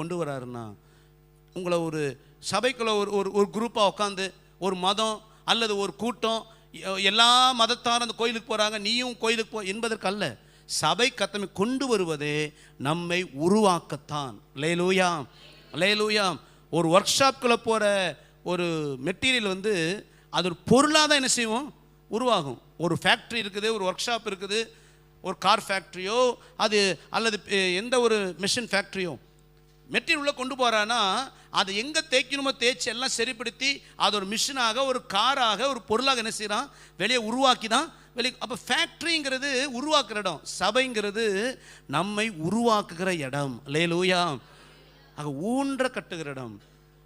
கொண்டு வர்றாருன்னா உங்களை ஒரு சபைக்குள்ளே ஒரு ஒரு ஒரு குரூப்பாக உட்காந்து ஒரு மதம் அல்லது ஒரு கூட்டம் எல்லா மதத்தாரும் அந்த கோயிலுக்கு போகிறாங்க நீயும் கோயிலுக்கு போ என்பதற்கு அல்ல சபை கத்தமை கொண்டு வருவதே நம்மை உருவாக்கத்தான். லேலூயாம் லேலூயாம் ஒரு ஒர்க் ஷாப்குள்ளே போகிற ஒரு மெட்டீரியல் வந்து அது ஒரு பொருளாக தான் என்ன செய்வோம் உருவாகும். ஒரு ஃபேக்ட்ரி இருக்குது ஒரு ஒர்க் ஷாப் இருக்குது ஒரு கார் ஃபேக்ட்ரியோ அது அல்லது எந்த ஒரு மிஷின் ஃபேக்ட்ரியோ மெட்டீரியல் உள்ளே கொண்டு போகிறான்னா அதை எங்கே தேய்க்கணுமோ தேய்ச்சி எல்லாம் சரிப்படுத்தி அது ஒரு மிஷினாக ஒரு காராக ஒரு பொருளாக என்ன செய்கிறான் வெளியே உருவாக்கி தான் வெளியே அப்போ ஃபேக்ட்ரிங்கிறது உருவாக்குற இடம். சபைங்கிறது நம்மை உருவாக்குகிற இடம். லேலூயா ஆக ஊன்ற கட்டுகிற இடம்.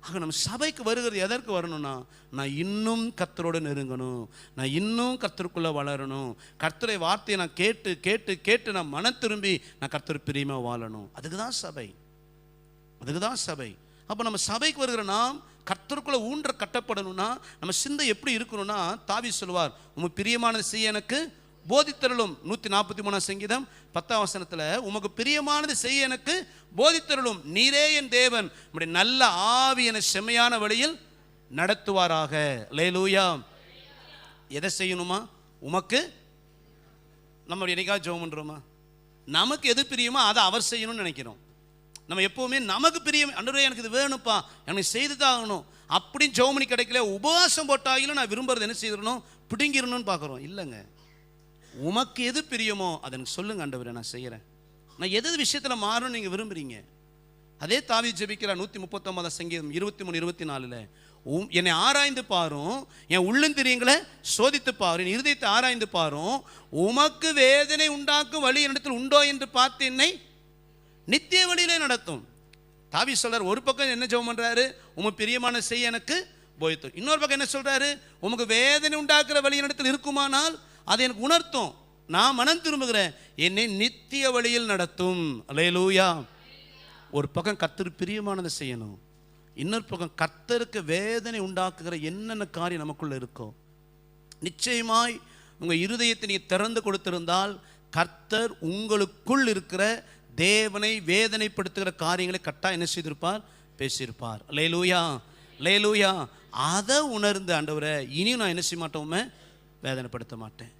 ஆக நம்ம சபைக்கு வருகிறது எதற்கு வரணும்னா நான் இன்னும் கர்த்தரோடு நெருங்கணும். நான் இன்னும் கர்த்தருக்குள்ளே வளரணும். கர்த்தரை வார்த்தையை நான் கேட்டு கேட்டு கேட்டு நான் மன திரும்பி நான் கர்த்தர் பிரியமாக வாழணும். அதுக்கு தான் சபை. அதுக்கு தான் சபை. அப்போ நம்ம சபைக்கு வருகிற நாம் கர்த்தருக்குள்ளே ஊன்ற கட்டப்படணும்னா நம்ம சிந்தை எப்படி இருக்கணும்னா தாவி சொல்லுவார் உமக்கு பிரியமானது செய்ய எனக்கு போதித்தருளும். நூற்றி நாற்பத்தி மூணாம் சங்கீதம் பத்தாம் வசனத்தில் உமக்கு பிரியமானது செய்ய எனக்கு போதித்தருளும். நீரே என் தேவன். நம்முடைய நல்ல ஆவி என செம்மையான வழியில் நடத்துவாராக. லேலூயா எதை செய்யணுமா? உமக்கு நம்ம என்னைக்காவது ஜோம் பண்ணுறோமா நமக்கு எது பிரியுமோ அதை அவர் செய்யணும்னு நினைக்கிறோம். நம்ம எப்போவுமே நமக்கு பிரியம். அன்றுவே எனக்கு இது வேணும்ப்பா. எனக்கு செய்து தான் ஆகணும் அப்படின்னு ஜோமணி கிடைக்கல உபவாசம் போட்டாயிலும் நான் விரும்புறது என்ன செய்திடணும்? பிடுங்கிடணும்னு பார்க்குறோம். இல்லைங்க. உமக்கு எது பிரியமோ அதை எனக்கு சொல்லுங்க ஆண்டவரே நான் செய்கிறேன் நான் எது விஷயத்தில் மாறணும்னு நீங்கள் விரும்புகிறீங்க அதே தாவி ஜெபிக்கிறார் நூற்றி முப்பத்தொம்பதாம் சங்கீதம் இருபத்தி மூணு இருபத்தி நாலில் உம் என்னை ஆராய்ந்து பாரும். என் உள்ளந்திரியங்களை சோதித்து பாரு என் இருதயத்தை ஆராய்ந்து பாரும். உமக்கு வேதனை உண்டாக்கும் வழி என்னிடத்தில் உண்டோ என்று பார்த்து என்னை நித்திய வழியிலே நடத்தும். தாவி சொல்றார் ஒரு பக்கம் என்ன ஜெபம் பண்றாரு? உம பிரியமான செய்ய எனக்கு போய்த்தோம் இன்னொரு பக்கம் என்ன சொல்றாரு? உமக்கு வேதனை உண்டாக்குற வழி இருக்குமானால் அதை எனக்கு உணர்த்தும். நான் மனம் திரும்புகிறேன். என்னை நித்திய வழியில் நடத்தும். அலையலூயா ஒரு பக்கம் கத்தர் பிரியமானதை செய்யணும். இன்னொரு பக்கம் கர்த்தருக்கு வேதனை உண்டாக்குகிற என்னென்ன காரியம் நமக்குள்ள இருக்கும் நிச்சயமாய் உங்கள் இருதயத்தை நீ திறந்து கொடுத்திருந்தால் கர்த்தர் உங்களுக்குள் இருக்கிற தேவனை வேதனைப்படுத்துகிற காரியங்களை கட்டாக என்ன செய்திருப்பார்? பேசியிருப்பார். லேலூயா லேலூயா அதை உணர்ந்து ஆண்டவரை இனியும் நான் என்ன செய்ய மாட்டோமே வேதனைப்படுத்த மாட்டேன்.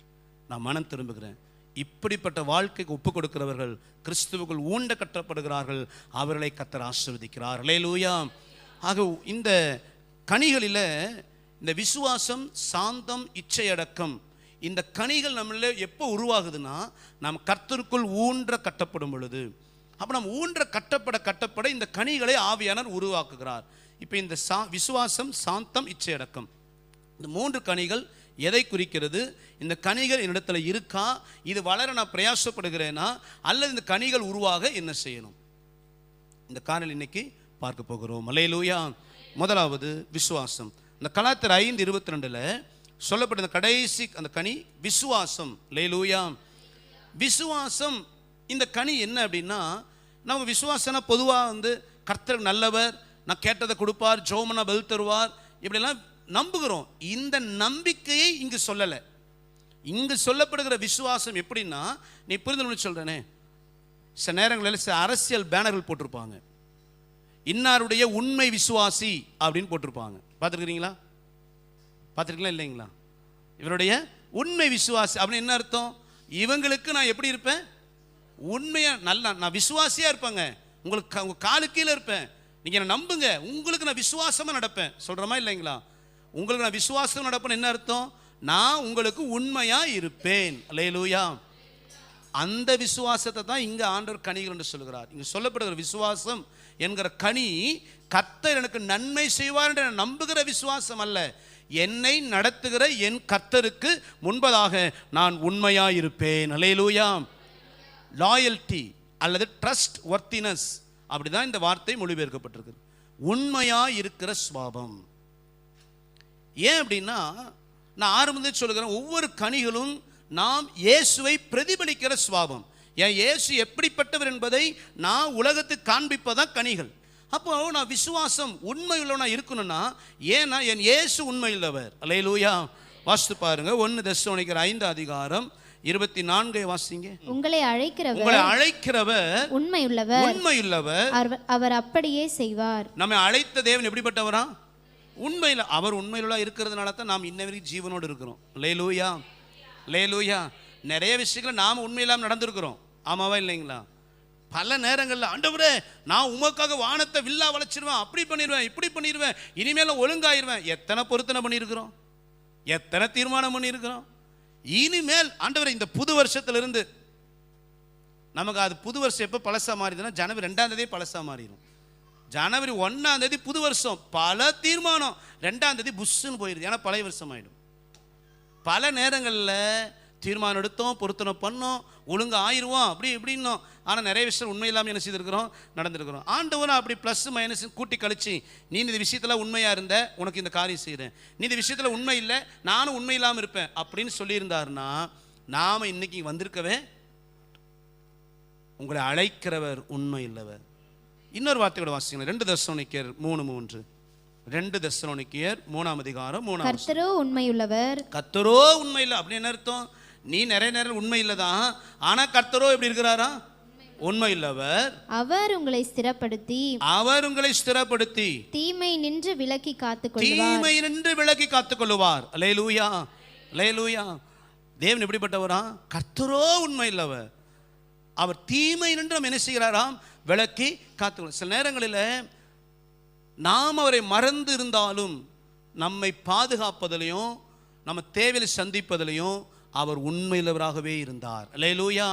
நான் மனம் திரும்புகிறேன். இப்படிப்பட்ட வாழ்க்கைக்கு ஒப்பு கொடுக்கிறவர்கள் கிறிஸ்துவுக்குள் ஊண்ட கட்டப்படுகிறார்கள் அவர்களை கத்தர் ஆசிர்வதிக்கிறார். லேலூயா ஆக இந்த கனிகளில் இந்த விசுவாசம் சாந்தம் இச்சையடக்கம் இந்த கனிகள் நம்மள எப்போ உருவாகுதுன்னா நாம் கர்த்தருக்குள் ஊன்ற கட்டப்படும் பொழுது. அப்போ நம்ம ஊன்ற கட்டப்பட கட்டப்பட இந்த கனிகளை ஆவியானர் உருவாக்குகிறார். இப்போ இந்த சா விசுவாசம் சாந்தம் இச்சையடக்கம். இந்த மூன்று கனிகள் எதை குறிக்கிறது? இந்த கனிகள் என்னிடத்தில் இருக்கா? இது வளர நான் பிரயாசப்படுகிறேனா? அல்லது இந்த கனிகள் உருவாக என்ன செய்யணும்? இந்த காணல் இன்னைக்கு பார்க்க போகிறோம். மலையிலூயா முதலாவது விசுவாசம். இந்த கலாத்திர ஐந்து இருபத்தி ரெண்டில் சொல்லப்பட்ட கடைசி அந்த கனி விசுவாசம். லேலூயா விசுவாசம் இந்த கனி என்ன அப்படின்னா நம்ம விசுவாசனா பொதுவாக வந்து கர்த்தர் நல்லவர் நான் கேட்டதை கொடுப்பார் ஜோமனா பதில் தருவார் இப்படிலாம் நம்புகிறோம். இந்த நம்பிக்கையை இங்கு சொல்லலை. இங்கு சொல்லப்படுகிற விசுவாசம் எப்படின்னா நீ புரிந்து சொல்கிறனே சில நேரங்களில் சில அரசியல் பேனர்கள் போட்டிருப்பாங்க. இன்னாருடைய உண்மை விசுவாசி அப்படின்னு போட்டிருப்பாங்க. பார்த்துருக்கிறீங்களா? பார்த்துருக்கீங்களா இல்லைங்களா? இவருடைய உண்மை விசுவாசி அப்படின்னு என்ன அர்த்தம்? இவங்களுக்கு நான் எப்படி இருப்பேன்? உண்மையாக நல்லா நான் விசுவாசியாக இருப்பேங்க. உங்களுக்கு உங்கள் காலு கீழே இருப்பேன். நீங்கள் என்ன நம்புங்க. உங்களுக்கு நான் விசுவாசமாக நடப்பேன். சொல்கிறோமா இல்லைங்களா? உங்களுக்கு நான் விசுவாசம் நடப்பேன் என்ன அர்த்தம்? நான் உங்களுக்கு உண்மையாக இருப்பேன். அல்லேலூயா. அந்த விசுவாசத்தை தான் இங்கே ஆண்டவர் கனிகள் என்று சொல்கிறார் இங்கே சொல்லப்படுகிற விசுவாசம் என்கிற கனி கத்தர் எனக்கு நன்மை செய்வார் என்று நான் நம்புகிற விசுவாசம் அல்ல. என்னை நடத்துகிற என் கர்த்தருக்கு முன்பதாக நான் உண்மையாக இருப்பேன் அலேலூயா லாயல்ட்டி அல்லது ட்ரஸ்ட் ஒர்த்தினஸ் அப்படிதான் இந்த வார்த்தை மொழிபெயர்க்கப்பட்டிருக்கு உண்மையா இருக்கிற சுவாபம் ஏன் அப்படின்னா நான் ஆரம்பத்தில் சொல்லுகிறேன் ஒவ்வொரு கனிகளும் நாம் இயேசுவை பிரதிபலிக்கிற சுவாபம் என் இயேசு எப்படிப்பட்டவர் என்பதை நான் உலகத்துக்கு காண்பிப்பதான் கனிகள். அப்போ நான் விசுவாசம் உண்மையுள்ளவனா இருக்கணும்னா ஏன்னா என் இயேசு உண்மையுள்ளவர். அல்லேலூயா. வாஸ்து பாருங்க. ஒன்று தசோனிக்கிற ஐந்து அதிகாரம் இருபத்தி நான்கை வாசிங்க. உங்களை அழைக்கிறவர் உங்களை அழைக்கிறவர் உண்மையுள்ளவர். உண்மையுள்ளவர். அவர்- அவர் அப்படியே செய்வார். நம்மை அழைத்த தேவன் எப்படிப்பட்டவரா? உண்மையில் அவர் உண்மையில இருக்கிறதுனால தான் நாம் இன்ன வரைக்கும் ஜீவனோடு இருக்கிறோம். லேலூயா லேலூயா நிறைய விஷயங்களை நாம் உண்மையில்லாம நடந்திருக்கிறோம். ஆமாவா இல்லைங்களா? பல நேரங்களில் ஆண்டவரே நான் உமக்காக வானத்தை வில்லா வளைச்சிருவேன் அப்படி பண்ணிடுவேன் இப்படி பண்ணிடுவேன் இனிமேல் ஒழுங்காயிருவேன். எத்தனை பொருத்தனை பண்ணியிருக்கிறோம்? எத்தனை தீர்மானம் பண்ணியிருக்கிறோம்? இனிமேல் ஆண்டவரே இந்த புது வருஷத்திலிருந்து நமக்கு அது புது வருஷம் எப்போ பழசாக மாறிதுன்னா ஜனவரி ரெண்டாம் பழசாக மாறிடும் ஜனவரி ஒன்றாம் தேதி புது வருஷம். பல தீர்மானம். ரெண்டாம் தேதி புஷ்ஷுன்னு போயிடுது ஏன்னா பழைய வருஷம் ஆகிடும் பல நேரங்களில் தீர்மானம் எடுத்தோம் பொருத்தனை பண்ணோம் ஒழுங்கா ஆயிடுவோம் அப்படி இப்படின்னோம். ஆனால் நிறைய விஷயம் உண்மை இல்லாமல் என்ன செய்திருக்கிறோம்? நடந்திருக்கிறோம். ஆண்டவரும் அப்படி ப்ளஸ் மைனஸ் கூட்டி கழிச்சு நீ இந்த விஷயத்தில் உண்மையாக இருந்த? உனக்கு இந்த காரியம் செய்கிறேன் நீ இந்த விஷயத்தில் உண்மை இல்லை. நானும் உண்மை இல்லாமல் இருப்பேன். அப்படின்னு சொல்லியிருந்தாருன்னா நாம் இன்னைக்கு வந்திருக்கவே உங்களை அழைக்கிறவர் உண்மை இல்லவர். இன்னொரு வார்த்தையோட வாசிங்களேன். ரெண்டு தசோனிக்கர் மூணு மூன்று. ரெண்டு தசோனிக்கியர் மூணாம் அதிகாரம் மூணாம். கர்த்தரோ உண்மையுள்ளவர். கர்த்தரோ உண்மை இல்லை அப்படின்னு என்ன அர்த்தம்? நீ நிறைய நேரம் உண்மை இல்லை தான் ஆனால் கர்த்தரோ எப்படி இருக்கிறாரா? உண்மை இல்லவர். அவர் உங்களை ஸ்திரப்படுத்தி அவர் உங்களை ஸ்திரப்படுத்தி தீமை நின்று விலக்கி காத்துக்கொள்வார் தீமை நின்று விலக்கி காத்துக்கொள்ளுவார். லேலூயா லேலூயா தேவன் எப்படிப்பட்டவரா? கர்த்தரோ உண்மை இல்லவர். அவர் தீமை நின்று நம்ம என்ன செய்கிறாராம்? விளக்கி காத்துக்கொள்ள சில நேரங்களில் நாம் அவரை மறந்து இருந்தாலும் நம்மை பாதுகாப்பதிலையும் நம்ம தேவையில் சந்திப்பதிலையும் அவர் உண்மையிலவராகவே இருந்தார். லேலூயா